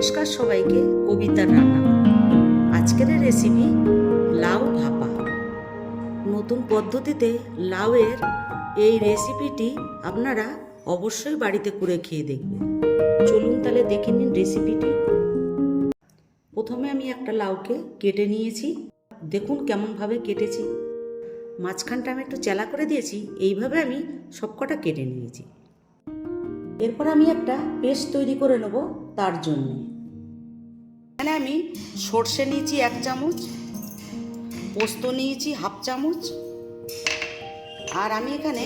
নমস্কার সবাইকে, কবিতার রান্নাঘর আজকের রেসিপি লাউ ভাপা। নতুন পদ্ধতিতে লাউয়ের এই রেসিপিটি আপনারা অবশ্যই বাড়িতে করে খেয়ে দেখবেন। চলুন তাহলে দেখে নিন রেসিপিটি প্রথমে আমি একটা লাউকে কেটে নিয়েছি। দেখুন কেমনভাবে কেটেছি। মাঝখানটা আমি একটু চেলা করে দিয়েছি, এইভাবে আমি সবকটা কেটে নিয়েছি। এরপর আমি একটা পেস্ট তৈরি করে নেব তার জন্য। এখানে আমি সর্ষে নিয়েছি এক চামচ, পোস্ত নিয়েছি হাফ চামচ, আর আমি এখানে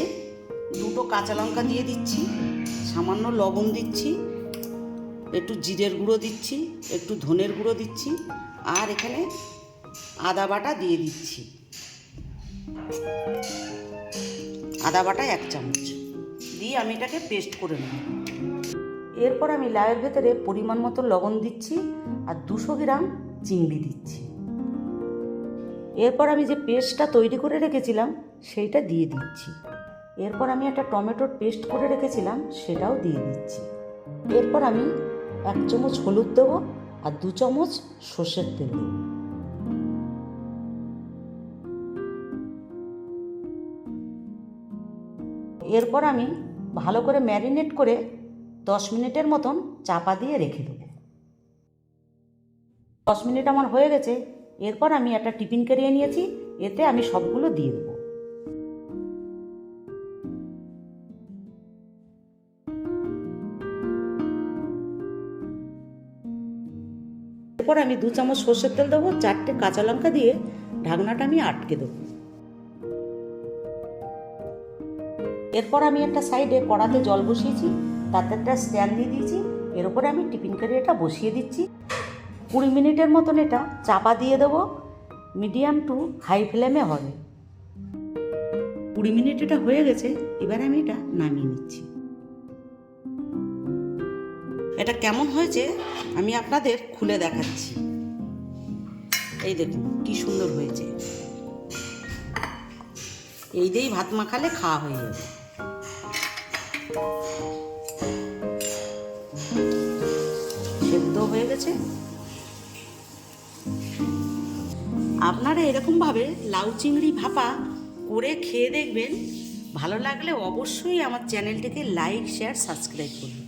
দুটো কাঁচা লঙ্কা দিয়ে দিচ্ছি, সামান্য লবণ দিচ্ছি, একটু জিরের গুঁড়ো দিচ্ছি, একটু ধনের গুঁড়ো দিচ্ছি, আর এখানে আদা বাটা দিয়ে দিচ্ছি। আদা বাটা এক চামচ। দিয়ে আমি এটাকে পেস্ট করে নেব। এরপর আমি লাউয়ের ভেতরে পরিমাণ মতো লবণ দিচ্ছি আর দুশো গ্রাম চিংড়ি দিচ্ছি। এরপর আমি যে পেস্টটা তৈরি করে রেখেছিলাম, সেইটা দিয়ে দিচ্ছি। এরপর আমি একটা টমেটোর পেস্ট করে রেখেছিলাম, সেটাও দিয়ে দিচ্ছি। এরপর আমি এক চামচ হলুদ দেবো আর দু চামচ সর্ষের তেল দেবো। এরপর আমি ভালো করে ম্যারিনেট করে দশ মিনিটের মতন চাপা দিয়ে রেখে দেবো। দশ মিনিট আমার হয়ে গেছে, এরপর আমি একটা টিফিন কেরিয়ে নিয়েছি, এতে আমি সবগুলো দিয়ে দেবো। এরপর আমি দু চামচ সর্ষের তেল দেবো, চারটে কাঁচা লঙ্কা দিয়ে ঢাকনাটা আমি আটকে দেবো। এরপর আমি একটা সাইডে কড়াতে জল বসিয়েছি তাতে একটা স্ট্যান্ড দিয়ে দিয়েছি, এর উপরে আমি টিফিন কারি এটা বসিয়ে দিচ্ছি। কুড়ি মিনিটের মতন এটা চাপা দিয়ে দেবো, মিডিয়াম টু হাই ফ্লেমে হবে। কুড়ি মিনিট এটা হয়ে গেছে, এবার আমি এটা নামিয়ে নিচ্ছি। এটা কেমন হয়েছে আমি আপনাদের খুলে দেখাচ্ছি। এই দেখুন, কি সুন্দর হয়েছে। এই দিয়েই ভাত মাখালে খাওয়া হয়ে যাবে। সেদ্ধ হয়ে গেছে। আপনারা এরকমভাবে লাউ চিংড়ি ভাপা করে খেয়ে দেখবেন। ভালো লাগলে অবশ্যই আমার চ্যানেলটিকে লাইক, শেয়ার, সাবস্ক্রাইব করবেন